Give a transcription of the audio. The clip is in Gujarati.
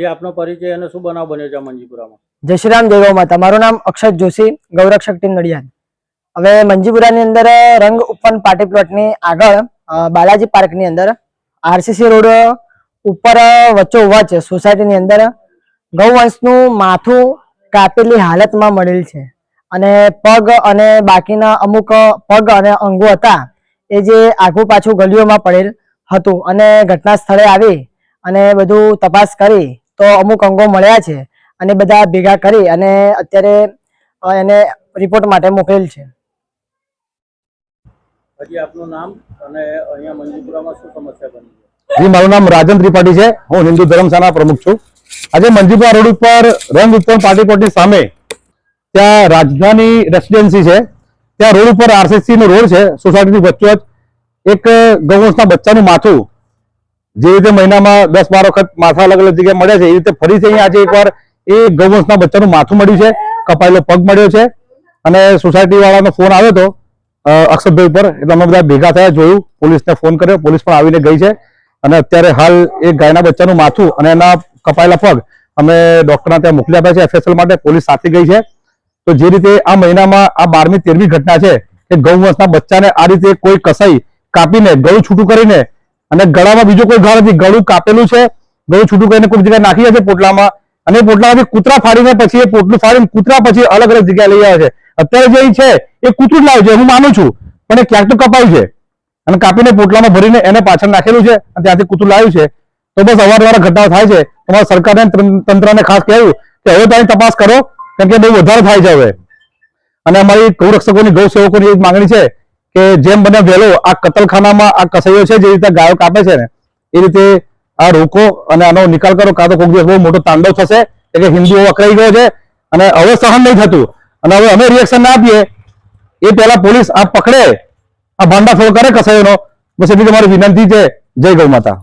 જે આપનો પરિચય અને શું બનાવ બન્યો છે મંજીપુરામાં? જય શ્રી રામ, જય તમારું મારું નામ અક્ષત જોશી, ગૌરક્ષક ટીમ નડિયાદ. હવે મંજીપુરાની અંદર રંગ ઉપવન પાર્ટી પ્લોટની આગળ બાલાજી પાર્કની અંદર, આરસીસી રોડ ઉપર વચ્ચે વચ્ચ સોસાયટીની અંદર, ગૌવંશનું માથું કાપેલી હાલતમાં મળેલ છે. અને પગ અને બાકીના અમુક પગ અને અંગો હતા, એ જે આગુ પાછું ગલીઓમાં પડેલ હતું. અને ઘટના સ્થળે આવી અને બધું તપાસ કરી તો અમુક અંગો મળ્યા છે અને બધા ભેગા કરી અને અત્યારે એને રિપોર્ટ માટે મોકલેલ છે. હજી આપનું નામ અને અહીંયા મંજીપુરામાં શું સમસ્યા બની છે? જી મારું નામ રાજન ત્રિપાઠી છે. હું હિન્દુ ધર્મશાળા પ્રમુખ છું. આજે મંજીપુરા રોડ ઉપર રંગ ઉપવન પાર્ટી પ્લોટની સામે ત્યાં રાજધાની રેસિડેન્સી છે. ત્યાં રોડ ઉપર આરસીસી નો રોડ છે સોસાયટીની વચ્ચોવચ એક ગૌવંશના બચ્ચાનું માથું જે રીતે મહિનામાં દસ બાર વખત માથા અલગ અલગ જગ્યાએ મળે છે, એ રીતે ફરીથી અહીંયા આજે એકવાર એ ગૌવંશના બચ્ચાનું માથું મળ્યું છે, કપાયેલો પગ મળ્યો છે. અને સોસાયટી વાળાનો ફોન આવ્યો હતો અક્ષરભાઈ ઉપર, એટલે અમે બધા ભેગા થયા, જોયું, પોલીસને ફોન કર્યો, પોલીસ પણ આવીને ગઈ છે. અને અત્યારે હાલ એ ગાયના બચ્ચાનું માથું અને એના કપાયેલા પગ અમે ડોક્ટરના ત્યાં મોકલી આપ્યા છે, એફએસએલ માટે, પોલીસ સાથે ગઈ છે. તો જે રીતે આ મહિનામાં આ બારમી તેરમી ઘટના છે, કે ગૌવંશના બચ્ચાને આ રીતે કોઈ કસાઈ કાપીને, ગૌ છૂટું કરીને અને ગળામાં બીજો કોઈ ઘા નથી. ગળું કાપેલું છે. ગળું છૂટું કરીને કોઈ જગ્યાએ નાખી છે પોટલામાં. અને પોટલામાંથી કૂતરા ફાડીને પછી એ પોટલું ફાડીને કૂતરા પછી અલગ અલગ જગ્યાએ લઈ આવે છે. અત્યારે જે છે, એ કૂતરું જ લાવે છે. હું માનું છું. પણ એ ક્યાંક તો કપાયું છે. અને કાપીને પોટલામાં ભરીને એને પાછળ નાખેલું છે અને ત્યાંથી કૂતરું લાવ્યું છે. તો બસ અવારનવાર ઘટનાઓ થાય છે. તમારા સરકારને તંત્રને ખાસ કહેવું કે હવે તો તપાસ કરો. કેમ કે બહુ વધારે થાય છે હવે. અને અમારી ગૌરક્ષકોની ગૌ સેવકોની એક માંગણી છે કે જેમ બને વહેલો આ કતલખાનામાં આ કસાઈઓ છે, જે રીતે ગાયો કાપે છે ને, એ રીતે આ રોકો અને આનો નિકાલ કરો, કાં તો કોઈ દિવસ બહુ મોટો તાંડવ થશે એટલે હિન્દુઓ અકળાઈ ગયો છે અને હવે સહન નહીં થતું. અને હવે અમે રિએક્શન ના આપીએ, એ પહેલા પોલીસ આ પકડે, આ ભાંડાફોડ કરે કસાઈઓનો બસ એટલી તમારી વિનંતી છે. જય ગૌ માતા.